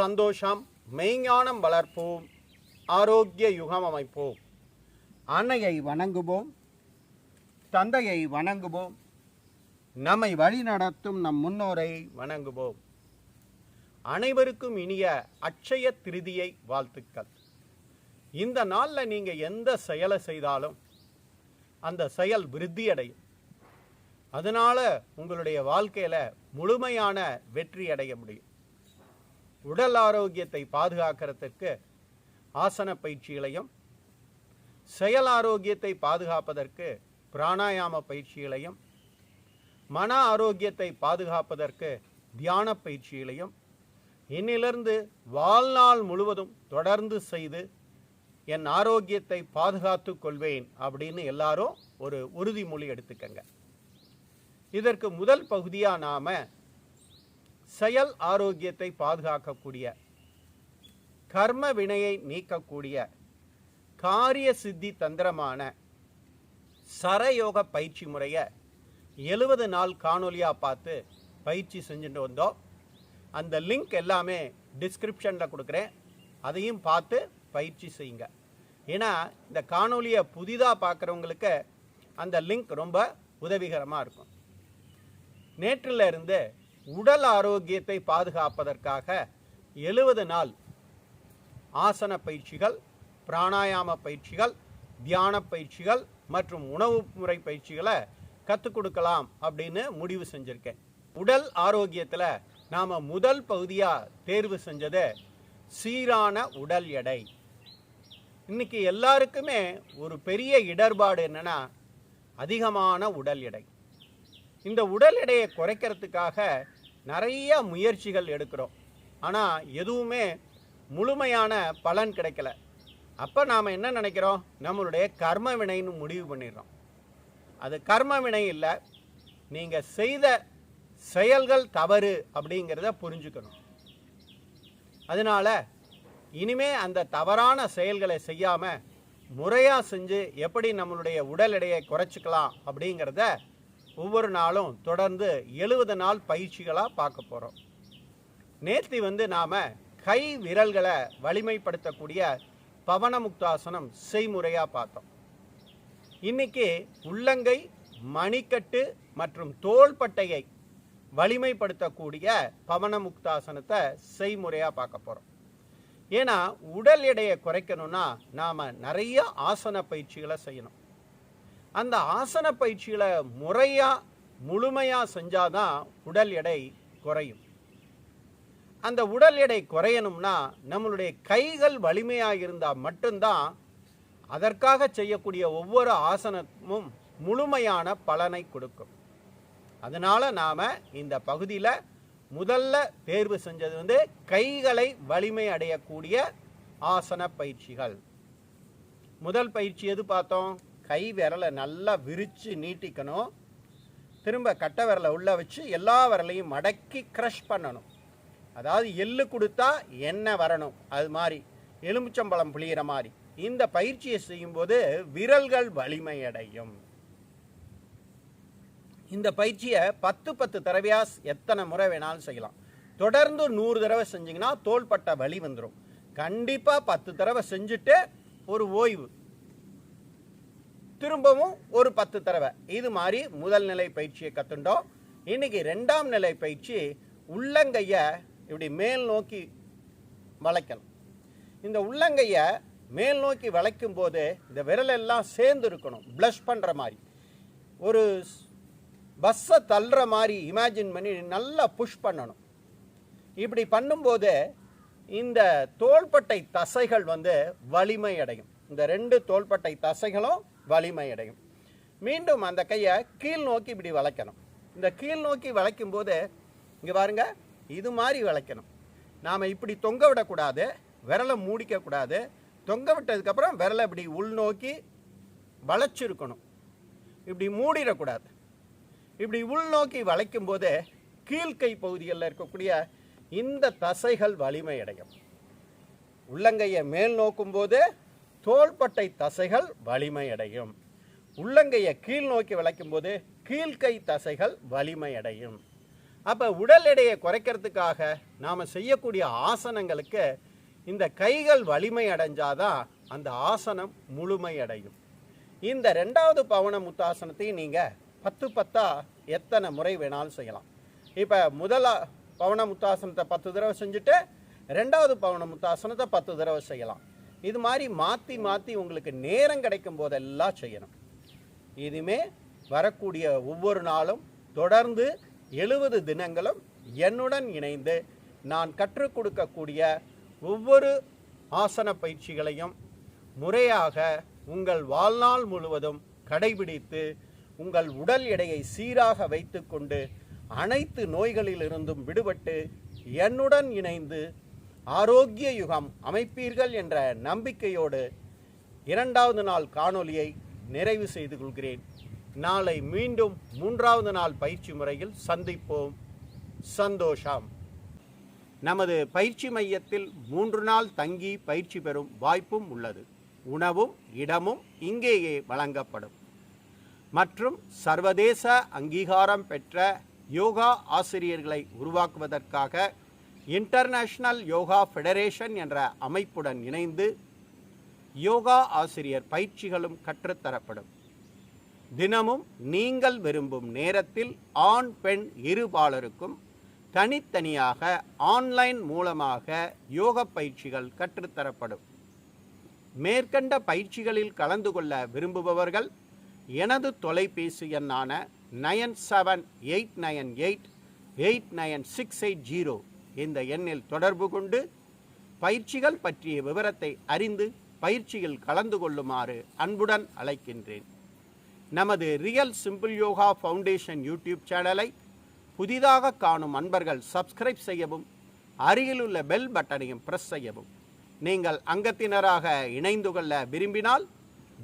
சந்தோஷம் மெய்ஞானம் வளர்ப்போம் ஆரோக்கிய யுகம் அமைப்போம். அன்னையை வணங்குவோம் தந்தையை வணங்குவோம் நம்மை வழிநடத்தும் நம் முன்னோரை வணங்குவோம். அனைவருக்கும் இனிய அட்சய திருதியை வாழ்த்துக்கள். இந்த நாளில் நீங்கள் எந்த செயலை செய்தாலும் அந்த செயல் விருத்தி அடையும் அதனால உங்களுடைய வாழ்க்கையில முழுமையான வெற்றி அடைய முடியும். உடல் ஆரோக்கியத்தை பாதுகாக்கிறதுக்கு ஆசன பயிற்சிகளையும் செயல் ஆரோக்கியத்தை பாதுகாப்பதற்கு பிராணாயாம பயிற்சிகளையும் மன ஆரோக்கியத்தை பாதுகாப்பதற்கு தியான பயிற்சிகளையும் இன்னிலிருந்து வாழ்நாள் முழுவதும் தொடர்ந்து செய்து என் ஆரோக்கியத்தை பாதுகாத்து கொள்வேன் அப்படின்னு எல்லாரும் ஒரு உறுதிமொழி எடுத்துக்கங்க. இதற்கு முதல் பகுதியாக நாம் செயல் ஆரோக்கியத்தை பாதுகாக்கக்கூடிய கர்ம வினையை நீக்கக்கூடிய காரிய சித்தி தந்திரமான சரயோக பயிற்சி முறையை எழுபது நாள் காணொலியாக பார்த்து பயிற்சி செஞ்சுட்டு வந்தோம். அந்த லிங்க் எல்லாமே டிஸ்கிரிப்ஷனில் கொடுக்குறேன். அதையும் பார்த்து பயிற்சி செய்யுங்க. ஏன்னா இந்த காணொலியை புதிதாக பார்க்குறவங்களுக்கு அந்த லிங்க் ரொம்ப உதவிகரமாக இருக்கும். நேற்றிலிருந்து உடல் ஆரோக்கியத்தை பாதுகாப்பதற்காக எழுபது நாள் ஆசன பயிற்சிகள் பிராணாயாம பயிற்சிகள் தியான பயிற்சிகள் மற்றும் உணவு முறை பயிற்சிகளை கற்றுக் கொடுக்கலாம் அப்படின்னு முடிவு செஞ்சுருக்கேன். உடல் ஆரோக்கியத்தில் நாம் முதல் பகுதியாக தேர்வு செஞ்சது சீரான உடல் எடை. இன்னைக்கு எல்லாருக்குமே ஒரு பெரிய இடர்பாடு என்னன்னா அதிகமான உடல் எடை. இந்த உடல் எடையை குறைக்கிறதுக்காக நிறைய முயற்சிகள் எடுக்கிறோம். ஆனால் எதுவுமே முழுமையான பலன் கிடைக்கல. அப்போ நாம் என்ன நினைக்கிறோம்? நம்மளுடைய கர்ம வினைன்னு முடிவு பண்ணிடுறோம். அது கர்ம வினை இல்லை. நீங்கள் செய்த செயல்கள் தவறு அப்படிங்கிறத புரிஞ்சுக்கணும். அதனால இனிமே அந்த தவறான செயல்களை செய்யாமல் முறையாக செஞ்சு எப்படி நம்மளுடைய உடல் எடையை குறைச்சிக்கலாம் அப்படிங்கிறத ஒவ்வொரு நாளும் தொடர்ந்து எழுபது நாள் பயிற்சிகளாக பார்க்க போகிறோம் நேர்த்தி வந்து நாம் கை விரல்களை வலிமைப்படுத்தக்கூடிய பவனமுக்தாசனம் செய்முறையாக பார்த்தோம். இன்னைக்கு உள்ளங்கை மணிக்கட்டு மற்றும் தோள்பட்டையை வலிமைப்படுத்தக்கூடிய பவனமுக்தாசனத்தை செய்முறையாக பார்க்க போகிறோம் ஏன்னா உடல் எடையை குறைக்கணும்னா நாம் நிறைய ஆசன பயிற்சிகளை செய்யணும். அந்த ஆசன பயிற்சிகளை முறையாக முழுமையாக செஞ்சாதான் உடல் எடை குறையும். அந்த உடல் எடை குறையணும்னா நம்மளுடைய கைகள் வலிமையாக இருந்தால் மட்டும்தான் அதற்காக செய்யக்கூடிய ஒவ்வொரு ஆசனமும் முழுமையான பலனை கொடுக்கும். அதனால் நாம் இந்த பகுதியில் முதல்ல தேர்வு செஞ்சது வந்து கைகளை வலிமை அடையக்கூடிய ஆசன பயிற்சிகள். முதல் பயிற்சி எது பார்த்தோம்? கை விரலை நல்லா விரித்து நீட்டிக்கணும். திரும்ப கட்டை விரலை உள்ளே வச்சு எல்லா விரலையும் மடக்கி க்ரஷ் பண்ணணும். அதாவது எள்ளு கொடுத்தா எண்ணெய் வரணும். அது மாதிரி. எலுமிச்சம்பழம் புளியிற மாதிரி. இந்த பயிற்சியை செய்யும்போது விரல்கள் வலிமையடையும். இந்த பயிற்சியை பத்து பத்து தடவையா எத்தனை முறை வேணாலும் செய்யலாம். தொடர்ந்து நூறு தடவை செஞ்சிங்கன்னா தோள்பட்ட வலி வந்துடும் கண்டிப்பாக பத்து தடவை செஞ்சுட்டு ஒரு ஓய்வு. திரும்பவும் ஒரு பத்து தடவை. இது மாதிரி முதல் நிலை பயிற்சியை கற்றுண்டோம் இன்னைக்கு ரெண்டாம் நிலை பயிற்சி உள்ளங்கையை இப்படி மேல் நோக்கி வளைக்கணும். இந்த உள்ளங்கையை மேல் நோக்கி வளைக்கும் போது இந்த விரலெல்லாம் சேர்ந்து இருக்கணும். ப்ளஷ் பண்ணுற மாதிரி. ஒரு பஸ்ஸை தள்ளுற மாதிரி இமேஜின் பண்ணி நல்லா புஷ் பண்ணணும். இப்படி பண்ணும்போது இந்த தோள்பட்டை தசைகள் வந்து வலிமை அடையும். இந்த ரெண்டு தோள்பட்டை தசைகளும் வலிமை அடையும் மீண்டும் அந்த கையை கீழ் நோக்கி இப்படி வளைக்கணும். இந்த கீழ் நோக்கி வளைக்கும் போது இங்கே பாருங்க இது மாதிரி வளைக்கணும். நாம் இப்படி தொங்க விடக்கூடாது விரலை மூடிக்கக்கூடாது. தொங்க விட்டதுக்கப்புறம் விரலை இப்படி உள்நோக்கி வளைச்சிருக்கணும். இப்படி மூடிடக்கூடாது. இப்படி உள்நோக்கி வளைக்கும் போது கீழ்க்கை பகுதிகளில் இருக்கக்கூடிய இந்த தசைகள் வலிமை அடையும் உள்ளங்கையை மேல் நோக்கும் போது தோள்பட்டை தசைகள் வலிமை அடையும் உள்ளங்கையை கீழ் நோக்கி விளைக்கும் போது கீழ்க்கை தசைகள் வலிமையடையும். அப்போ உடல் எடையை குறைக்கிறதுக்காக நாம் செய்யக்கூடிய ஆசனங்களுக்கு இந்த கைகள் வலிமை அடைஞ்சாதான் அந்த ஆசனம் முழுமை அடையும் இந்த ரெண்டாவது பவன முத்தாசனத்தையும் நீங்கள் பத்து பத்தா எத்தனை முறை வேணாலும் செய்யலாம். இப்போ முதல் பவன முத்தாசனத்தை பத்து தடவை செஞ்சுட்டு ரெண்டாவது பவன முத்தாசனத்தை பத்து தடவை செய்யலாம். இது மாதிரி மாற்றி மாற்றி உங்களுக்கு நேரம் கிடைக்கும் போதெல்லாம் செய்யணும். இதுமே வரக்கூடிய ஒவ்வொரு நாளும் தொடர்ந்து எழுபது தினங்களும் என்னுடன் இணைந்து நான் கற்றுக் கொடுக்கக்கூடிய ஒவ்வொரு ஆசன பயிற்சிகளையும் முறையாக உங்கள் வாழ்நாள் முழுவதும் கடைபிடித்து உங்கள் உடல் எடையை சீராக வைத்துக்கொண்டு அனைத்து நோய்களிலிருந்தும் விடுபட்டு என்னுடன் இணைந்து ஆரோக்கிய யுகம் அமைப்பீர்கள் என்ற நம்பிக்கையோடு இரண்டாவது நாள் காணொலியை நிறைவு செய்து கொள்கிறேன். நாளை மீண்டும் மூன்றாவது நாள் பயிற்சி முறையில் சந்திப்போம். சந்தோஷம். நமது பயிற்சி மையத்தில் மூன்று நாள் தங்கி பயிற்சி பெறும் வாய்ப்பும் உள்ளது. உணவும் இடமும் இங்கேயே வழங்கப்படும். மற்றும் சர்வதேச அங்கீகாரம் பெற்ற யோகா ஆசிரியர்களை உருவாக்குவதற்காக இன்டர்நேஷ்னல் யோகா ஃபெடரேஷன் என்ற அமைப்புடன் இணைந்து யோகா ஆசிரியர் பயிற்சிகளும் கற்றுத்தரப்படும். தினமும் நீங்கள் விரும்பும் நேரத்தில் ஆண் பெண் இருபாலருக்கும் தனித்தனியாக ஆன்லைன் மூலமாக யோக பயிற்சிகள் கற்றுத்தரப்படும். மேற்கண்ட பயிற்சிகளில் கலந்து கொள்ள விரும்புபவர்கள் எனது தொலைபேசி எண்ணான nine seven eight nine eight eight nine six eight zero இந்த எண்ணில் தொடர்பு கொண்டு பயிற்சிகள் பற்றிய விவரத்தை அறிந்து பயிற்சியில் கலந்து கொள்ளுமாறு அன்புடன் அழைக்கின்றேன். நமது real simple yoga foundation YouTube சேனலை புதிதாக காணும் அன்பர்கள் சப்ஸ்கிரைப் செய்யவும் அருகிலுள்ள பெல் பட்டனையும் பிரஸ் செய்யவும். நீங்கள் அங்கத்தினராக இணைந்து கொள்ள விரும்பினால்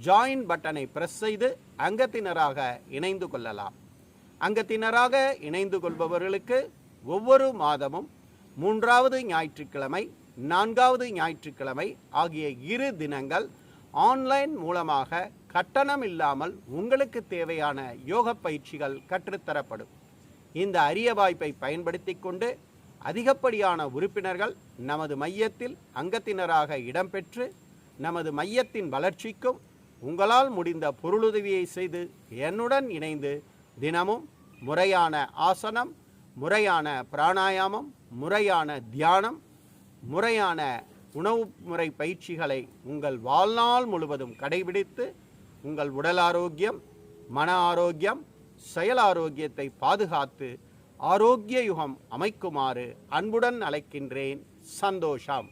ஜாயின் பட்டனை ப்ரெஸ் செய்து அங்கத்தினராக இணைந்து கொள்ளலாம். அங்கத்தினராக இணைந்து கொள்பவர்களுக்கு ஒவ்வொரு மாதமும் மூன்றாவது ஞாயிற்றுக்கிழமை நான்காவது ஞாயிற்றுக்கிழமை ஆகிய இரு தினங்கள் ஆன்லைன் மூலமாக கட்டணம் இல்லாமல் உங்களுக்கு தேவையான யோக பயிற்சிகள் கற்றுத்தரப்படும். இந்த அரிய வாய்ப்பை பயன்படுத்தி கொண்டு அதிகப்படியான உறுப்பினர்கள் நமது மையத்தில் அங்கத்தினராக இடம்பெற்று நமது மையத்தின் வளர்ச்சிக்கும் உங்களால் முடிந்த பொருளுதவியை செய்து என்னுடன் இணைந்து தினமும் முறையான ஆசனம் முறையான பிராணாயாமம் முறையான தியானம் முறையான உணவு முறை பயிற்சிகளை உங்கள் வாழ்நாள் முழுவதும் கடைபிடித்து உங்கள் உடல் ஆரோக்கியம் மன ஆரோக்கியம் செயல் ஆரோக்கியத்தை பாதுகாத்து ஆரோக்கிய யுகம் அமைக்குமாறு அன்புடன் அழைக்கின்றேன் சந்தோஷம்.